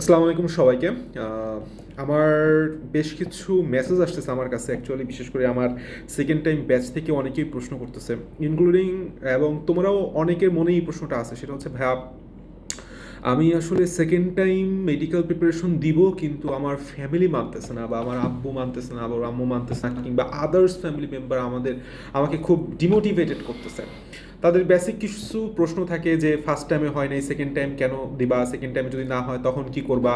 আসসালামু আলাইকুম সবাইকে। আমার বেশ কিছু মেসেজ আসতেছে আমার কাছে অ্যাকচুয়ালি বিশেষ করে আমার সেকেন্ড টাইম ব্যাচ থেকে অনেকেই প্রশ্ন করতেছে ইনক্লুডিং এবং তোমরাও অনেকের মনেই এই প্রশ্নটা আছে, সেটা হচ্ছে, ভাইয়া আমি আসলে সেকেন্ড টাইম মেডিকেল প্রিপারেশন দিব, কিন্তু আমার ফ্যামিলি মানতেছে না, বা আমার আব্বু মানতেছে না, বা আম্মু মানতেছে না, কিংবা আদার্স ফ্যামিলি মেম্বার আমাদের, আমাকে খুব ডিমোটিভেটেড করতেছে। তাদের বেসিক কিছু প্রশ্ন থাকে যে ফার্স্ট টাইমে হয় নাই সেকেন্ড টাইম কেন দিবা? সেকেন্ড টাইমে যদি না হয়, তখন কি করবা?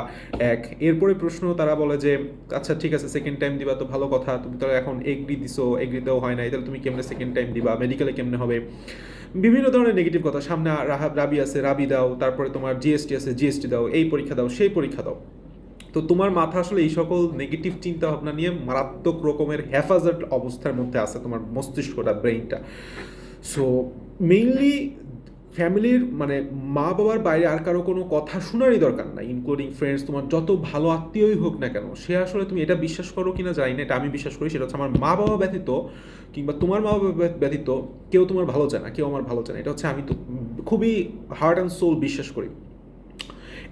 এক। এরপরে প্রশ্ন তারা বলে যে আচ্ছা ঠিক আছে সেকেন্ড টাইম দিবা তো ভালো কথা, তুমি তো এখন এগ্রি দিছো, এগ্রিতেও হয় নাই, তাহলে তুমি কেমনে সেকেন্ড টাইম দিবা? মেডিকেলে কেমনে হবে? বিভিন্ন ধরনের নেগেটিভ কথা। সামনে রাবি আছে, রাবি দাও, তারপরে তোমার জিএসটি আছে জিএসটি দাও, এই পরীক্ষা দাও, সেই পরীক্ষা দাও। তো তোমার মাথা আসলে এই সকল নেগেটিভ চিন্তা ভাবনা নিয়ে মারাত্মক রকমের হেফাজত অবস্থার মধ্যে আছে তোমার মস্তিষ্কটা ব্রেইনটা সো মেইনলি ফ্যামিলির মানে মা বাবার বাইরে আর কারও কোনো কথা শোনারই দরকার নাই ইনক্লুডিং ফ্রেন্ডস তোমার যত ভালো আত্মীয়ই হোক না কেন, সে আসলে তুমি এটা বিশ্বাস করো কিনা জানি না, এটা আমি বিশ্বাস করি, সেটা হচ্ছে আমার মা বাবা ব্যতীত কিংবা তোমার মা বাবা ব্যত- ব্যতীত কেউ তোমার ভালো চায় না, কেউ আমার ভালো চায় না, এটা হচ্ছে আমি তো খুবই হার্ট অ্যান্ড সোল বিশ্বাস করি।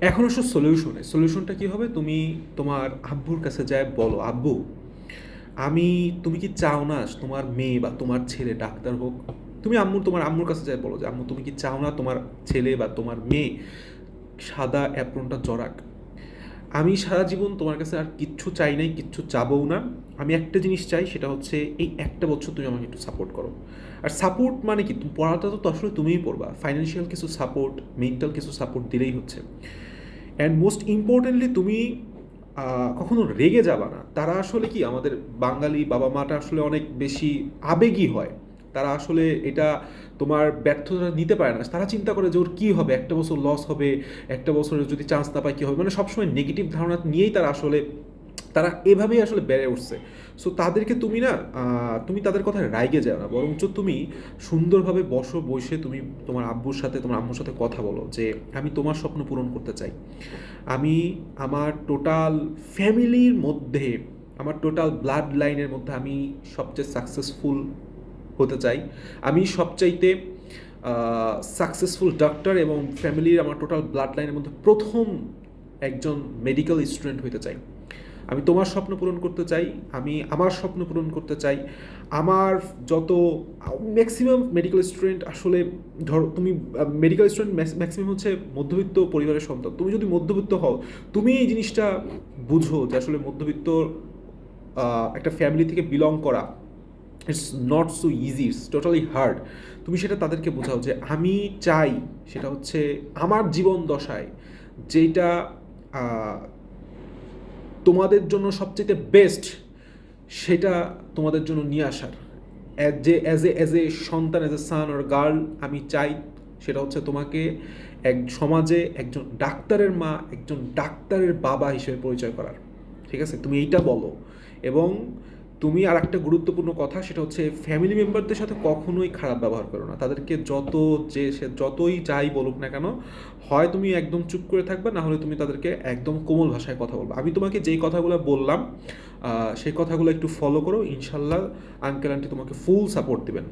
এখন আসলে সলিউশনে সলিউশনটা কী হবে? তুমি তোমার আব্বুর কাছে যায় বলো, আব্বু, আমি, তুমি কি চাও না তোমার মেয়ে বা তোমার ছেলে ডাক্তার হোক? তুমি আম্মুর, তোমার আম্মুর কাছে যাই বলো যে, আম্মু, তুমি কি চাও না তোমার ছেলে বা তোমার মেয়ে সাদা অ্যাপ্রনটা জরাক আমি সারা জীবন তোমার কাছে আর কিচ্ছু চাই নাই, কিচ্ছু চাবও না। আমি একটা জিনিস চাই, সেটা হচ্ছে এই একটা বছর তুমি আমাকে একটু সাপোর্ট করো। আর সাপোর্ট মানে কি? পড়াটা তো আসলে তুমিই পড়বা। ফাইন্যান্সিয়াল কিছু সাপোর্ট মেন্টাল কিছু সাপোর্ট দিলেই হচ্ছে। অ্যান্ড মোস্ট ইম্পর্টেন্টলি তুমি কখনো রেগে যাবা না। তারা আসলে কি? আমাদের বাঙালি বাবা মাটা আসলে অনেক বেশি আবেগী হয়। তারা আসলে এটা তোমার ব্যর্থতা নিতে পারে না। তারা চিন্তা করে যে ওর কী হবে? একটা বছর লস হবে, একটা বছরের যদি চান্স না পায় কী হবে? মানে সবসময় নেগেটিভ ধারণা নিয়েই তারা আসলে, তারা এভাবেই আসলে বেড়ে উঠছে। সো তাদেরকে তুমি না তুমি তাদের কথা রাইগে যাও না। বরঞ্চ তুমি সুন্দরভাবে বসো, বসে তুমি তোমার আব্বুর সাথে, তোমার আম্মুর সাথে কথা বলো যে, আমি তোমার স্বপ্ন পূরণ করতে চাই। আমি আমার টোটাল ফ্যামিলির মধ্যে, আমার টোটাল ব্লাড লাইনের মধ্যে আমি সবচেয়ে সাকসেসফুল হতে চাই। আমি সবচাইতে সাকসেসফুল ডাক্তার এবং ফ্যামিলির আমার টোটাল ব্লাড লাইনের মধ্যে প্রথম একজন মেডিকেল স্টুডেন্ট হইতে চাই। আমি তোমার স্বপ্ন পূরণ করতে চাই, আমি আমার স্বপ্ন পূরণ করতে চাই। আমার যত ম্যাক্সিমাম মেডিকেল স্টুডেন্ট আসলে ধরো, তুমি মেডিকেল স্টুডেন্ট ম্যাক্সিমাম হচ্ছে মধ্যবিত্ত পরিবারের সন্তান। তুমি যদি মধ্যবিত্ত হও, তুমি এই জিনিসটা বুঝো যে আসলে মধ্যবিত্ত একটা ফ্যামিলি থেকে বিলং করা it's not so easy it's totally hard তুমি সেটা তাদেরকে বোঝাও যে আমি চাই সেটা হচ্ছে আমার জীবন দশায় যেটা তোমাদের জন্য সবচেয়ে বেস্ট সেটা তোমাদের জন্য নিয়ে আসার। যে অ্যাজ এ অ্যাজ এ সন্তান as a San or girl আমি চাই সেটা হচ্ছে তোমাকে এক সমাজে একজন ডাক্তারের মা, একজন ডাক্তারের বাবা হিসেবে পরিচয় করার। ঠিক আছে? তুমি এইটা বলো। এবং তুমি আর একটা গুরুত্বপূর্ণ কথা, সেটা হচ্ছে ফ্যামিলি মেম্বারদের সাথে কখনোই খারাপ ব্যবহার করো না। তাদেরকে যত যে সে যতই যাই বলুক না কেন, হয় তুমি একদম চুপ করে থাকবে, না হলে তুমি তাদেরকে একদম কোমল ভাষায় কথা বলবে। আমি তোমাকে যেই কথাগুলো বললাম সেই কথাগুলো একটু ফলো করো। ইনশাল্লাহ আঙ্কেল আন্টি তোমাকে ফুল সাপোর্ট দিবেন।